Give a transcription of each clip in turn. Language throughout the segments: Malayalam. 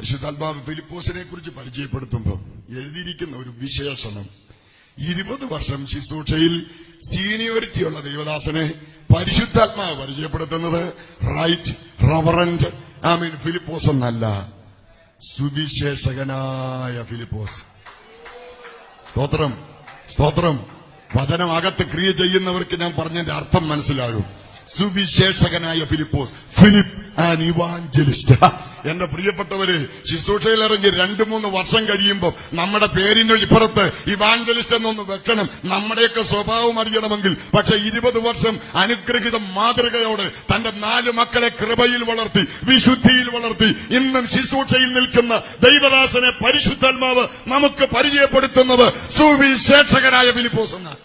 പരിശുദ്ധാത്മാവ് ഫിലിപ്പോസിനെ കുറിച്ച് പരിചയപ്പെടുത്തുമ്പോൾ എഴുതിയിരിക്കുന്ന ഒരു വിശേഷണം. ഇരുപത് വർഷം ശുശ്രൂഷയിൽ സീനിയോറിറ്റിയുള്ള ദേവദാസനെ പരിശുദ്ധാത്മാവ് പരിചയപ്പെടുത്തുന്നത് right reverend I mean Philipose എന്നല്ല സുവിശേഷകനായ ഫിലിപ്പോസ്. സ്തോത്രം സ്തോത്രം. വചനം അകത്ത് ക്രിയ ചെയ്യുന്നവർക്ക് ഞാൻ പറഞ്ഞതിന്റെ അർത്ഥം മനസ്സിലാകും. സുവിശേഷകനായ ഫിലിപ്പോസ് ഫിലിപ്പ് ആൻഡ് ഇവാഞ്ചലിസ്റ്റ് എന്റെ പ്രിയപ്പെട്ടവര് ശുശ്രൂഷയിൽ ഇറങ്ങി രണ്ടു മൂന്ന് വർഷം കഴിയുമ്പോൾ നമ്മുടെ പേരിന്റെ ഇപ്പുറത്ത് ഇവാഞ്ചലിസ്റ്റ് എന്നൊന്ന് വെക്കണം. നമ്മുടെയൊക്കെ സ്വഭാവം അറിയണമെങ്കിൽ. പക്ഷെ ഇരുപത് വർഷം അനുഗ്രഹിത മാതൃകയോട് തന്റെ നാല് മക്കളെ കൃപയിൽ വളർത്തി വിശുദ്ധിയിൽ വളർത്തി ഇന്നും ശുശ്രൂഷയിൽ നിൽക്കുന്ന ദൈവദാസനെ പരിശുദ്ധാത്മാവ് നമുക്ക് പരിചയപ്പെടുത്തുന്നത് സുവിശേഷകനായ ഫിലിപ്പോസ് എന്നാണ്.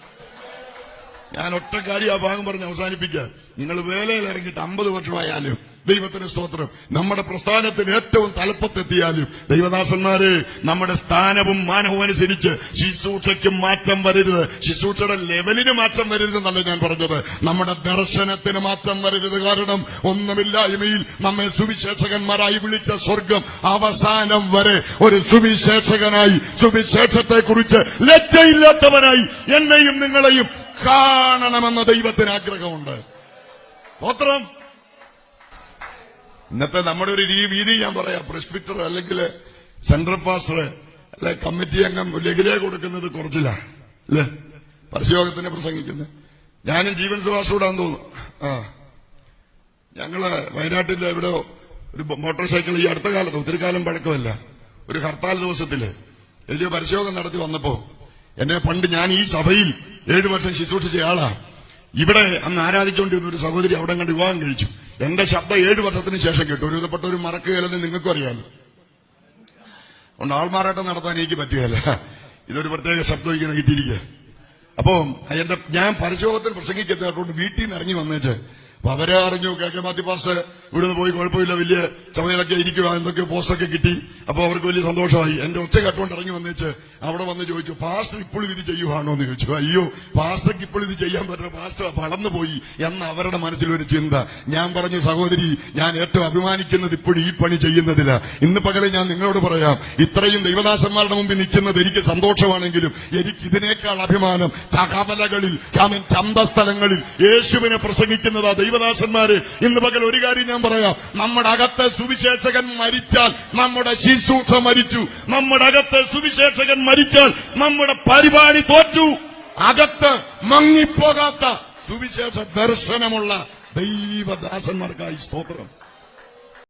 ഞാൻ ഒറ്റ കാര്യം ആ ഭാഗം പറഞ്ഞ് അവസാനിപ്പിക്കുക. നിങ്ങൾ വേലയിൽ ഇറങ്ങിയിട്ട് അമ്പത് വർഷമായാലും ദൈവത്തിന് സ്തോത്രം. നമ്മുടെ പ്രസ്ഥാനത്തിന് ഏറ്റവും തലപ്പത്തെത്തിയാലും ദൈവദാസന്മാര് നമ്മുടെ സ്ഥാനവും മാനവും അനുസരിച്ച് ശുശ്രൂഷയ്ക്ക് മാറ്റം വരരുത്. ശുശ്രൂഷയുടെ ലെവലിന് മാറ്റം വരരുത് എന്നല്ല ഞാൻ പറഞ്ഞത്. നമ്മുടെ ദർശനത്തിന് മാറ്റം വരരുത്. കാരണം ഒന്നുമില്ലായ്മയിൽ നമ്മെ സുവിശേഷകന്മാരായി വിളിച്ച സ്വർഗം അവസാനം വരെ ഒരു സുവിശേഷകനായി സുവിശേഷത്തെ കുറിച്ച് ലജ്ജയില്ലാത്തവനായി എന്നെയും നിങ്ങളെയും കാണണമെന്ന ദൈവത്തിന് ആഗ്രഹമുണ്ട്. സ്തോത്രം. ഇന്നത്തെ നമ്മുടെ ഒരു രീതി ഞാൻ പറയാം. പ്രസ്പിറ്റർ അല്ലെങ്കിൽ സെൻട്രൽ പാസ്റ്റർ അല്ലെ കമ്മിറ്റി അംഗം ലഘുലേ കൊടുക്കുന്നത് കുറച്ചിലാണ്. അല്ലേ? പരസ്യോഗത്തിനെ പ്രസംഗിക്കുന്നത്. ഞാനും ജീവൻ സുഭാഷോടാന്ന് തോന്നുന്നു. ആ. ഞങ്ങൾ വയനാട്ടിലെ ഇവിടെ ഒരു മോട്ടോർ സൈക്കിൾ ഈ അടുത്ത കാലത്ത് ഒത്തിരി കാലം പഴക്കമല്ല. ഒരു ഹർത്താൽ ദിവസത്തിൽ വലിയ പരിശോധന നടത്തി വന്നപ്പോ എന്നെ പണ്ട് ഞാൻ ഈ സഭയിൽ ഏഴു വർഷം ശുശ്രൂഷിച്ച ആളാ. ഇവിടെ അന്ന് ആരാധിച്ചുകൊണ്ടിരുന്ന ഒരു സഹോദരി അവിടെ കണ്ട് വിവാഹം കഴിച്ചു. എന്റെ ശബ്ദം ഏഴു വർഷത്തിന് ശേഷം കേട്ടു. ഒരു വിധപ്പെട്ട ഒരു മറക്കുകയല്ലെന്ന് നിങ്ങൾക്കും അറിയാമല്ലോ അതുകൊണ്ട് ആൾമാറാട്ടം നടത്താൻ എനിക്ക് പറ്റുകയല്ല. ഇതൊരു പ്രത്യേക ശബ്ദം ഇങ്ങനെ കിട്ടിയിരിക്കുക. അപ്പോ എന്റെ ഞാൻ പരിശോധത്തിൽ പ്രസംഗിക്കത്തോണ്ട് വീട്ടിൽ നിന്ന് ഇറങ്ങി വന്നേച്ച് അപ്പൊ അവരെ അറിഞ്ഞു. കെ കെ മാത്യു പാസ് ഇവിടുന്ന് പോയി കുഴപ്പമില്ല വലിയ ചമയലൊക്കെ ഇരിക്കുക എന്തൊക്കെ പോസ്റ്റൊക്കെ കിട്ടി. അപ്പൊ അവർക്ക് വലിയ സന്തോഷമായി. എന്റെ ഒച്ച കേട്ടുകൊണ്ട് ഇറങ്ങി വന്നേച്ച് അവിടെ വന്ന് ചോദിച്ചു പാസ്റ്റർ ഇപ്പോഴും ഇത് ചെയ്യുവാണോ? എന്ന് ചോദിച്ചു. അയ്യോ പാസ്റ്റർക്ക് ഇപ്പോൾ ഇത് ചെയ്യാൻ പറ്റില്ല. പാസ്റ്റർ വളർന്നു പോയി എന്ന അവരുടെ മനസ്സിലൊരു ചിന്ത. ഞാൻ പറഞ്ഞു സഹോദരി ഞാൻ ഏറ്റവും അഭിമാനിക്കുന്നത് ഇപ്പോഴും ഈ പണി ചെയ്യുന്നതില്ല ഇന്ന് പകലെ ഞാൻ നിങ്ങളോട് പറയാം ഇത്രയും ദൈവദാസന്മാരുടെ മുമ്പിൽ നിൽക്കുന്നത് എനിക്ക് സന്തോഷമാണെങ്കിലും എനിക്ക് ഇതിനേക്കാൾ അഭിമാനം തകവലകളിൽ ചന്ത ചന്തസ്ഥലങ്ങളിൽ യേശുവിനെ പ്രസംഗിക്കുന്നതാ ദൈവദാസന്മാര്. ഇന്ന് പകൽ ഒരു കാര്യം ഞാൻ പറയാം. നമ്മുടെ അകത്തെ സുവിശേഷകൻ മരിച്ചാൽ നമ്മുടെ ശിശൂഷ മരിച്ചു. നമ്മുടെ അകത്തെ സുവിശേഷകൻ മരിച്ചാൽ നമ്മുടെ പരിപാടി തോറ്റു. അകത്ത് മങ്ങിപ്പോകാത്ത സുവിശേഷ ദർശനമുള്ള ദൈവദാസന്മാർക്കായി സ്തോത്രം.